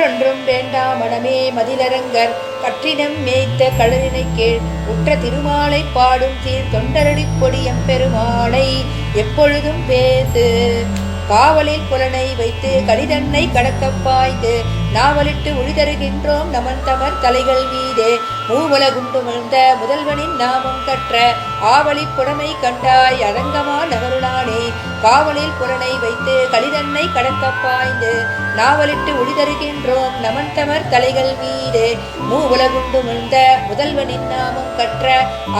மற்றொன்றும் வேண்டாம் மனமே மதிலரங்கர். கற்றினம் மேய்த்த கடலினை கீழ் உற்ற திருமாலை பாடும் சீர் தொண்டரடி பொடியம் பெருமாளை எப்பொழுதும் பேசு. காவலில் புலனை வைத்து கடிதன்னை கடக்கப் பாய்ந்து. நாவலிட்டு ஒளிதருகின்றோம் நமன் தலைகள் மீதே. மூவலகுண்டு விழுந்த முதல்வனின் நாமம் கற்ற ஆவலி புடமை கண்டாய் அரங்கமா நகருளானே. காவலில் புலனை வைத்து கலிதன்னை கடக்க பாய்ந்து நாவலிட்டு ஒளிதருகின்றோம் நமன் தமர் தலைகள் மீது. மூவுலகுண்டு விழுந்த முதல்வனின் நாமம் கற்ற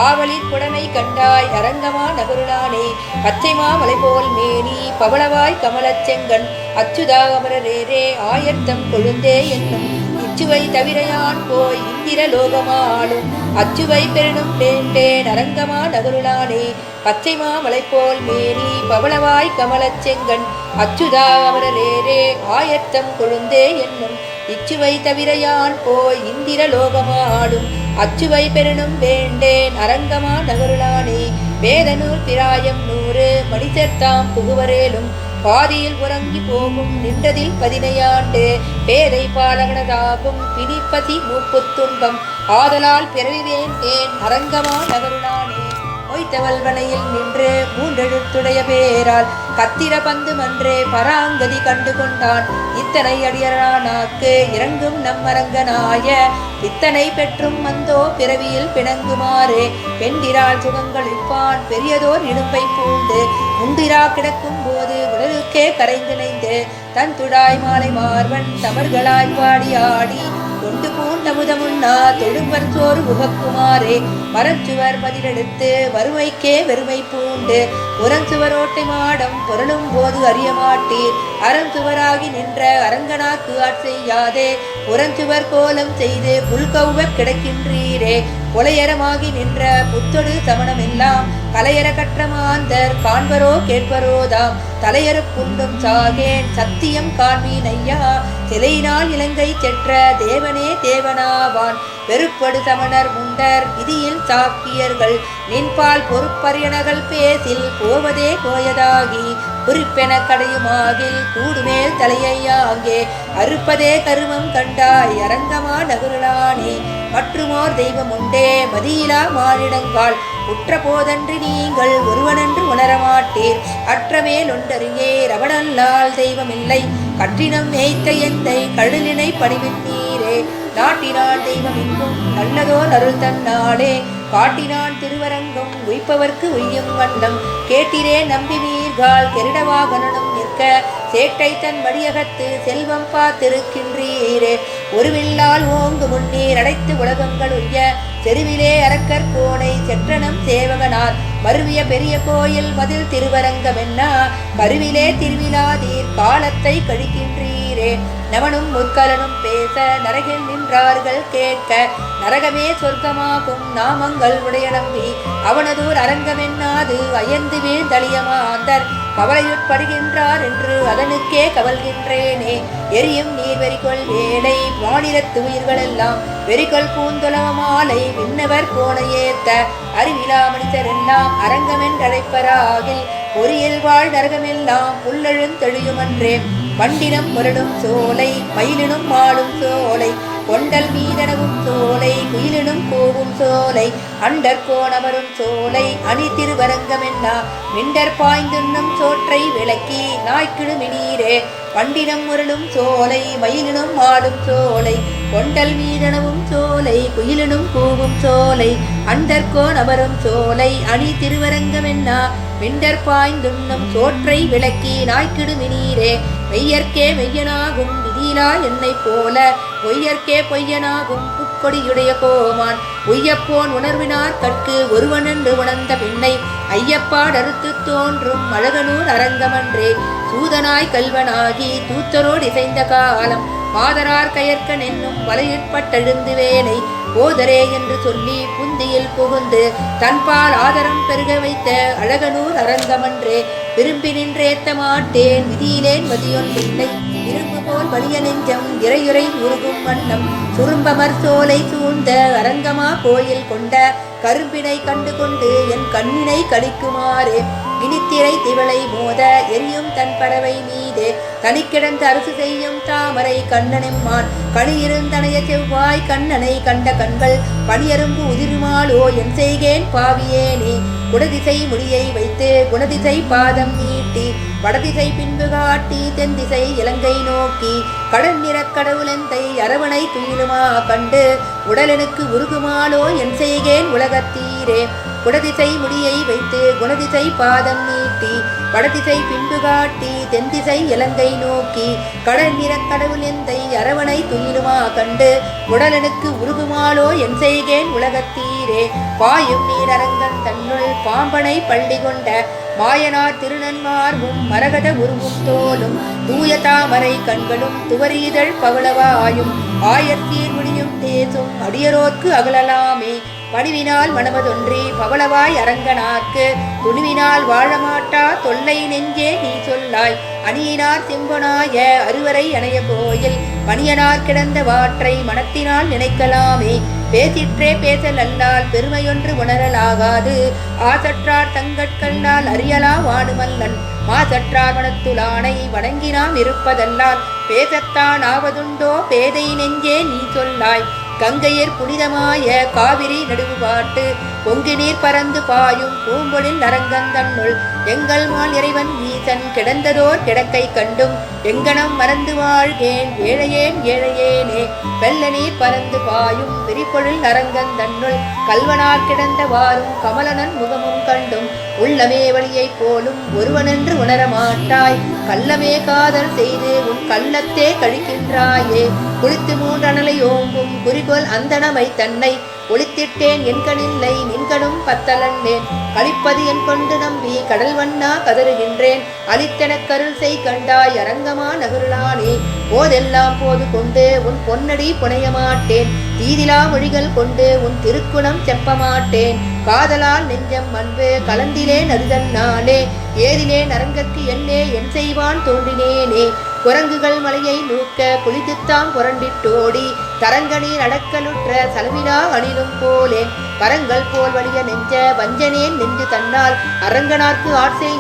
ஆவலில் புடமை கண்டாய் அரங்கமா நகருளானே. பச்சை மாமலை போல் மேனி பவளவாய் கமலச்செங்கன் அச்சுதாமரரேரே ஆயர்த்தம் கொழுந்தே என்னும். இச்சுவை தவிரையான் போய் இந்திர லோகமாளும். அச்சுவை பெருணும் வேண்டேன் நரங்கமா நகருளானே. பச்சை மாமலை போல் மேரி பவளவாய் கமலச்செங்கன் அச்சுதாமரரேரே ஆயர்த்தம் கொழுந்தே என்னும். இச்சுவை தவிரையான் போய் இந்திர லோகமாளும். அச்சுவை பெருணும் வேண்டேன் அரங்கமா நகருளானே. வேதநூல் பிராயம் நூறு மனிதர்தாம் புகுவரேலும் பாதியில் உறங்கி போகும் நின்றதில் பதினையாண்டு பேதை பாலகனதாகும் பிணிப்பதி மூப்பு துன்பம். ஆதலால் பிறவிவேன் ஏன் அரங்கமா நகருளானே மொய்த்தவல் நின்று மூன்றெழுத்துடைய பேரால் கத்திர பந்து மன்றே பராங்கதி கண்டு கொண்டான் இத்தனை அடியரானாக்கு இறங்கும் நம்மரங்கனாய இத்தனை பெற்றும் வந்தோ பிறவியில் பிணங்குமாறு. பெண்டிரால் சுகங்களிப்பான் பெரியதோர் இடும்பை பூண்டு. முந்திரா கிடக்கும் போது உடலுக்கே கரைந்திணைந்து. தன் துடாய் மாலை மார்வன் தமர்களாய் பாடி ஆடி தொண்டு பூண்டமுதமுன்னா தொழும்பர் சோறு உகக்குமாறே மரச்சுவர் பதிலெடுத்து வறுமைக்கே வெறுமை பூண்டு. புறஞ்சுவரோட்டை மாடம் பொருளும் போது அறிய மாட்டீர் அறஞ்சுவராகி நின்ற அரங்கனாக்கு ஆட்செய்யாதே புறஞ்சுவர் கோலம் செய்து புல்கௌவ கிடக்கின்றீரே. கொலையரமாகி நின்ற புத்தொடு சமணமெல்லாம் கலையர கற்ற மாந்தர் காண்பரோ கேட்பரோதாம் தலையரு புண்ணும் சாகேன் சத்தியம் காண்மீன் ஐயா சிலையினால் இலங்கை செற்ற தேவனே தேவனாவான். பெருப்படு சமணர் முண்டர் விதியில் சாக்கியர்கள். நின்பால் பொறுப்பரியனகள் பேசில் போவதே கோயதாகி குறிப்பென கடையுமாகில் கூடுமேல் தலையையாங்கே அறுப்பதே கருமம் கண்டாய் அரங்கமா நகுருளானே மற்றுமோர் தெய்வம் உண்டே மதியிலா மாறிடங்கால் உற்ற போதன்று நீங்கள் ஒருவனென்று உணரமாட்டீர். அற்றமேல் ஒன்றறியே ரவணல்லால் தெய்வமில்லை. கற்றினம் மேய்த்த எந்தை கடலினை பணிவின் நீரே நாட்டினான் தெய்வம் எங்கும் நல்லதோர் அருள் தன்னாளே காட்டினான் திருவரங்கம் உய்ப்பவர்க்கு உய்யும் வண்ணம். கேட்டிரே நம்பி நீர்கால் கெரிடவாகனம் நிற்க. சேட்டை தன் மடியகத்து செல்வம் பார்த்திருக்கின்றீரே. ஒருவில்லால் ஓங்கு முன்னீர் அடைத்து உலகங்கள் உய்ய. செருவிலே அரக்கர் கோணை செற்றனம் சேவகனார். மருவிய பெரிய கோயில் மதில் திருவரங்கமென்னா. கருவிலே திருவிழாதீர் காலத்தை கழிக்கின்றீர். நவனும் முற்கலனும் பேச நரகில் நின்றார்கள் கேட்க நரகமே சொர்க்கமாகும் நாமங்கள் உடைய நம்பி. அவனதூர் அரங்கமென்னாது அயர்ந்து வீழ்ந்தளியமாந்தர் கவலையுட்படுகின்றார் என்று அதனுக்கே கவல்கின்றேனே. எரியும் நீர் வெறிகொள் வேலை வானிலத்து உயிர்களெல்லாம். வெறிகொள் பூந்துலவ மாலை விண்ணவர் போன ஏத்த. அறிவிலா மனிதர் எல்லாம் அரங்கமென்றழைப்பராகில். பொறியில் வாழ் நரகமெல்லாம் புல்லெழுந்தெழியுமன்றே வண்டினம் முரடும் சோலை மயிலினும் மாளும் சோலை கொண்டல் மீதனவும் சோலை குயிலினும் கூவும் சோலை அண்டர் கோணவரும் சோலை அணி திருவரங்கமென்னா மிண்டர் பாய்ந்துண்ணும் சோற்றை விளக்கி நாய்க்கிடுமினீரே பண்டினம் முரளும் சோலை மயிலினும் ஆடும் சோலை கொண்டல் மீதனவும் சோலை குயிலினும் கூவும் சோலை அண்டர் அமரும் சோலை அணி திருவரங்கமென்னா மிண்டர் பாய்ந்துண்ணும் சோற்றை விளக்கி நாய்க்கிடுமினீரே மெய்யற்கே மெய்யனாகும் விதியிலா என்னைப் போல. பொய்யற்கே பொய்யனாகும் புக்கொடியுடைய கோமான். உய்யப்போன் உணர்வினார் கற்கு ஒருவனென்று உணர்ந்த பின்னை ஐயப்பாடறுத்து தோன்றும் அழகனூர் அரங்கமன்றே. சூதனாய் கல்வனாகி தூத்தரோடு இசைந்த காலம் மாதரார் கயற்கன் என்னும் வலையிற்பட்டெழுந்து வேலை போதரே என்று சொல்லி புந்தியில் புகுந்து தன்பால் ஆதரம் பெருக வைத்த அழகனூர் அரங்கமன்றே விரும்பி நின்றேத்த மாட்டேன் விதியிலேன் மதியொன்றில்லை இரும்பு போல் வலிய நெஞ்சம் இறையுறை உருகும் வண்ணம். சுரும்பமர் சோலை சூழ்ந்த அரங்கமா கோயில் கொண்ட கரும்பினை கண்டு கொண்டு என் கண்ணினை கழிக்குமாறு இனித்திரை திவளை மோத எரியும் தன் பறவை மீது. தனிக்கிடந்து அரசு செய்யும் தாமரை கண்ணனெம்மான். கணியிருந்தனைய செவ்வாய் கண்ணனை கண்ட கண்கள் பனியரும்பு உதிருமாளோ என் செய்கேன் பாவியேனே குடதிசை முடியை வைத்து குணதிசை பாதம் நீட்டி. வடதிசை பின்பு காட்டி தென்திசை இலங்கை நோக்கி. கடன் நிறக் கடவுளெந்தை அரவணை துயிலுமா கண்டு உடலெனுக்கு உருகுமாளோ என் செய்கேன் உலகத்தீரே. குடதிசை முடியை வைத்து குணதிசை பாதம் நீட்டி வடதிசை பின்பு காட்டி தென்திசை இலங்கை நோக்கி கடல் நிற கடவுள் எந்தை அரவணை துயிலுமா கண்டு உடலனுக்கு உருகுமாளோ என் செய்கேன் உலகத்தீரே. பாயும் நீரரங்கன் தன்னுள் பாம்பனை பள்ளி கொண்ட மாயனார் திருநன்மார்பும் மரகத உருவும் தோலும் தூய தாமரை கண்களும் துவரீதழ் பவளவாயும் ஆயத்தீர் முடியும் தேசும் அடியரோர்க்கு அகலலாமே. பணிவினால் மனமதொன்றி பவளவாய் அரங்கனார்க்கு துணிவினால் வாழமாட்டா தொல்லை நெஞ்சே நீ சொல்லாய். அணியினார் செம்பொனாய அறுவரை அணைய கோயில் மணியனார் கிடந்த வாற்றை மனத்தினால் நினைக்கலாமே. பேசிற்றே பேசல் அல்லால் பெருமையொன்று உணரலாகாது. ஆசற்றார் தங்கட்கல்லால் அறியலா வாடுமல்லன் மாசற்றார் மனத்துலானை வணங்கினாம் இருப்பதல்லால் பேசத்தான் ஆவதுண்டோ பேதை நெஞ்சே நீ சொல்லாய். கங்கையர் புனிதமாய காவிரி நடுவு பாட்டு பொங்கி நீர் பறந்து பாயும் பூம்பொழில் நரங்கந்தன்னுள். எங்கள் மால் இறைவன் ஈசன் கிடந்ததோர் கிடக்கை கண்டும். எங்கனம் மறந்து வாழ்கேன் ஏழையேன் ஏழையேனே. வெள்ள நீர் பறந்து பாயும் விரிப்பொழில் நரங்கந்தன்னுள் கல்வனார் கிடந்த வாரும் கமலனன் முகமும் கண்டும். உள்ளமே வழியைப் போலும் ஒருவனென்று உணரமாட்டாய் கள்ளமே காதல் செய்து உன் கள்ளத்தே கழிக்கின்றாயே. குளித்து மூன்றனலை ஓம்பும் குறிகோள் அந்தனமை தன்னை. ஒளித்திட்டேன் என்கணில்லை நின்கணும் பத்தலன்னேன் கழிப்பது என் கொண்டு நம்பி கடல் வண்ணா கதறுகின்றேன். அளித்தெனக் கருள் செய் கண்டாய் அரங்கமா நகருளானே. போதெல்லாம் போது கொண்டு உன் பொன்னடி புனைய மாட்டேன் தீதிலா மொழிகள் கொண்டு உன் திருக்குணம் செப்ப மாட்டேன் காதலால் நெஞ்சம் அன்பு கலந்திலேன் நானே. ஏதிலே நரங்கத்து என்னே என் செய்வான் தோன்றினேனே. குரங்குகள் மலையை நூக்க குளித்துத்தாம் புரண்டிட்டோடி. தரங்கனீர் அடக்கலுற்ற சலவினா அணிலும் போலேன் பரங்கள் போல் வலிய நெஞ்ச வஞ்சனேன் நெஞ்சு தன்னால். அரங்கனார்க்கு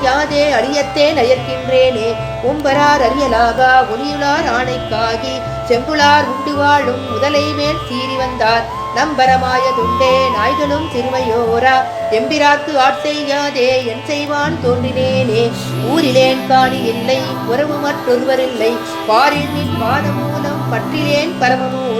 யாதே அணியத்தே நயர்க்கின்றேனே உம்பரார் அறியலாகா ஒளியுளார் ஆணைக்காகி. செம்புளார் உண்டு வாழும் முதலை மேல் சீறி வந்தார். நம்பரமாயதுண்டே நாய்களும் சிறுமையோரா. எம்பிராத்து ஆட்செய்யாதே என் செய்வான் தோன்றினேனே. ஊரிலேன் காணி இல்லை உறவு மற்றொருவரில்லை பாரில் நின் பாதமூலம் பற்றிலேன்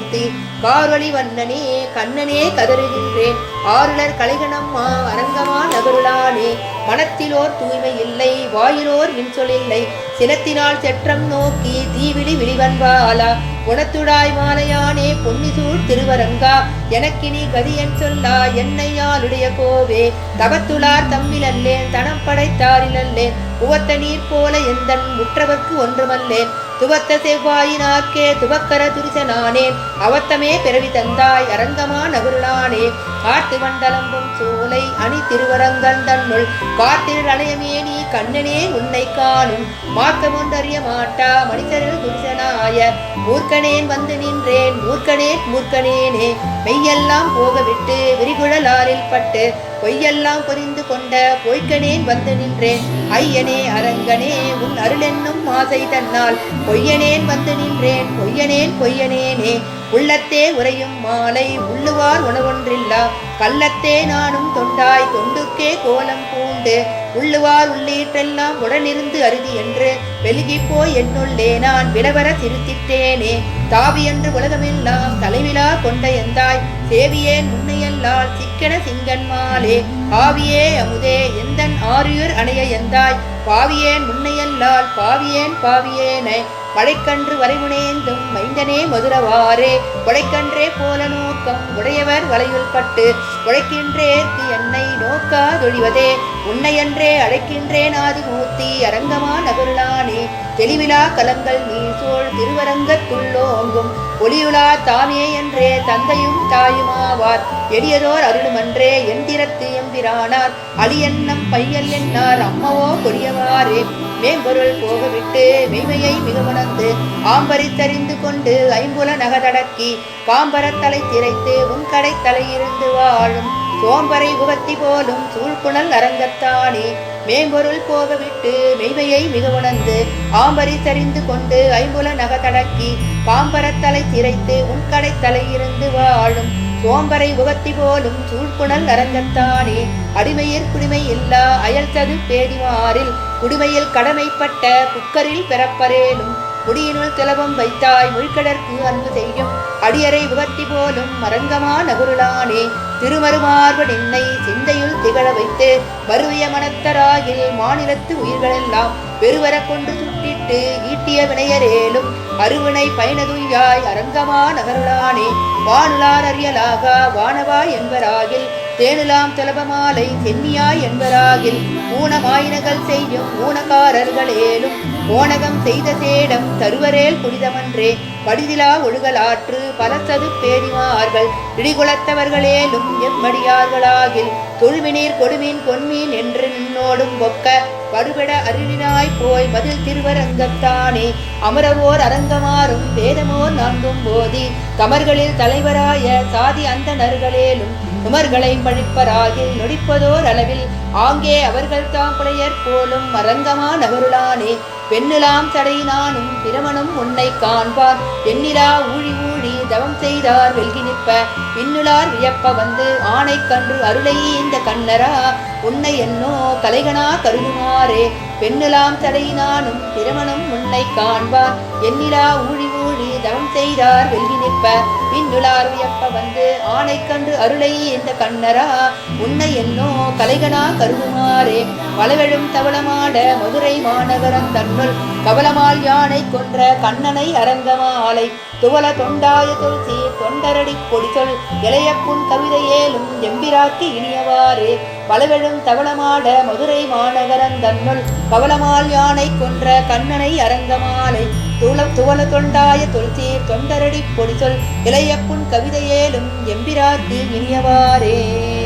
மூர்த்தி. கார்வழி வண்ணனே கண்ணனே கதறுகின்றேன். ஆருளர் கலைகணம்மா அரங்கமா நகருளானே. மனத்திலோர் தூய்மை இல்லை வாயிலோர் இன்சொலில்லை சினத்தினால் செற்றம் நோக்கி தீவிழி விழிவன்பாலா. குணத்துடாய் மாலையானே பொன்னிசூழ் திருவரங்கா. எனக்கினி கதியன் சொல்லா என்னையாளுடைய கோவே. தவத்துளார் தம்மில் தனம் படைத்தாரிலல்லேன். உவத்த நீர் போல எந்தன் முற்றவர்க்கு ஒன்றுமல்லேன். துவத்த செவ்வாயினாக்கே துவக்கர துரிசனானேன் அவத்தமே பிறவி தந்தாய் அரங்கமா நகருளானே காத்து மண்டலம்பும் சோலை அணி திருவரங்கன் தன்னுள். காத்திரு நீ கண்ணனே உன்னை காணும். மாற்றமொன்றறிய மாட்டா மனிதரில் துரிசனாய மூர்க்கனேன் வந்து நின்றேன் மூர்க்கனே மூர்க்கனேனே. மெய்யெல்லாம் போகவிட்டு விரிகுழலாரில் பட்டு பொய்யெல்லாம் புரிந்து கொண்ட பொய்க்கனேன் வந்து நின்றேன். ஐயனே அரங்கனே உன் அருளென்னும் ஆசை தன்னால். பொய்யனேன் வந்து நின்றேன். பொய்யனேன் பொய்யனேனே. உள்ளத்தே உறையும் மாலை உள்ளுவார் உணவொன்றில்லா. கள்ளத்தே நானும் தொண்டாய் தொண்டுக்கே கோலம் பூண்டு. உள்ளுவார் உள்ளீற்றெல்லாம் உடனிருந்து அருதி என்று வெலுகிப்போய் என்னுள்ளே நான் விளவர சிரித்திட்டேனே தாவி என்று உலகமெல்லாம் தலைவிழா கொண்ட எந்தாய்? சேவியேன் உன்னையல்லால் சிக்கன சிங்கன்மாலே ஆவியே அமுதே எந்தன் ஆரியூர் அணைய எந்தாய்? பாவியேன் முன்னையல்லால் பாவியேன் பாவியேனே. மழைக்கன்று வரைமுனேந்தும் மைந்தனே மதுரவாரே. கொடைக்கன்றே போல நோக்கம் உடையவர் வலையுள் பட்டு உழைக்கின்றேற்கு என்னை நோக்காதொழிவதே. உன்னையன்றே அழைக்கின்றேன் ஆதிமூர்த்தி அரங்கமா நகருளானே தெளிவிழா கலங்கள் நீ சோழ் திருவரங்கத்துள்ளோங்கும் ஒளியுலா தாமே என்றே தந்தையும் தாயுமாவார். எளியதோர் அருளுமன்றே எந்திரத்து எம்பிரானார். அழியன்னம் பையல் என்னார் அம்மவோ கொடியவாரே மேம்பொருள் போகவிட்டு மெய்மையை மிக உணர்ந்து ஆம்பரித்தறிந்து கொண்டு ஐம்புல நகதடக்கி பாம்பரத்தலை திரைத்து உன்கடை தலையிருந்து வாழும் சோம்பரை உகத்தி போலும் சூழ்குணல் அரங்கத்தானே. மேம்பொருள் போக விட்டு மெய்மையை மிக உணர்ந்து ஆம்பரி சரிந்து கொண்டு ஐம்புல நகதடக்கி பாம்பரத்தலை திரைத்து உன்கடை தலையிருந்து வாழும் சோம்பரை உகத்தி போலும் சூழ்குணல் அரங்கத்தானே. அடிமையிற் குடிமை இல்லா அயல் சது பேதிமாறில் குடிமையில் கடமைப்பட்ட குக்கரில் பெறப்பரேலும் முடியினுள் திலவம் வைத்தாய் முழ்கடற்கு அன்பு செய்யும் அடியரை உகத்தி போலும் மரங்கமா நகுருளானே திருமருமார்ப நின்னை சிந்தையுள் திகழ வைத்து வருவிய மனத்தராகில் மாநிலத்து உயிர்களெல்லாம் பெருவர கொண்டு சுட்டிட்டு ஈட்டிய வினையரேலும் அருவினை பயனதுயாய் அரங்கமா நகருளானே வானுலார் அறியலாக வானவா என்பராகில் தேனுலாம் துலபமாலை சென்னியாய் என்பராகில் ஊனமாயினகள் செய்யும் ஊனக்காரர்களேலும் ஓனகம் செய்த சேடம் தருவரேல் புனிதமன்றே படிதிலா ஒழுகலாற்று பலசது பேரிமார்கள் இடிகுலத்தவர்களேலும் எம்மடியார்களாகில் தொழுமினீர் கொடுமீன் பொன்மீன் என்று நின்னோடும் ஒக்க படுபட அருளினாய் போய் மதில் திருவரங்கத்தானே. அமரவோர் அரங்கமாறும் வேதமோர் நான்கும் போதி தமர்களில் தலைவராய சாதி அந்த உமர்களை பழிப்பராகில் நொடிப்பதோர் அளவில் ஆங்கே அவர்கள் தாம் புலையர் போலும் அரங்கமா அவருளானே பெண்ணிலாம் தடையினானும் பிரமனும் உன்னை காண்பார். எண்ணிலா ஊழி ஊழி தவம் செய்தார் வெல்கி நிற்ப. பின்னுளார் வியப்ப வந்து ஆணை கன்று அருளை இந்த கண்ணரா உன்னை என்னோ கலைகனா கருதுமாறே. பெண்ணுலாம் தடையினானும் திருமணம் உன்னை காண்பார். எண்ணிலா ஊழி ஊழி தவம் செய்தார் வெல்கி நிற்ப. பின்னுளார் வியப்ப வந்து ஆணை கன்று அருளை இந்த கண்ணரா உன்னை என்னோ கலைகனா கருதுமாறே. வளவெழும் தவளமாட மதுரை மாநகரம் தன்னுள் கவலமால் யானை கொன்ற கண்ணனை அரங்கமாலை. துவல தொண்டாய துளசி தொண்டரடி கொடிசொல் இளையப்புன் கவிதையேலும் எம்பிராக்கு இனியவாறே. பலவெழும் தவளமாட மதுரை மாநகரம் தன்னுள் கவலமால் யானை கொன்ற கண்ணனை அரங்கமாலை. துள துவல தொண்டாய துளசி தொண்டரடி பொடிசொல் இளையப்புன் கவிதையேலும் எம்பிராக்கு இனியவாறே.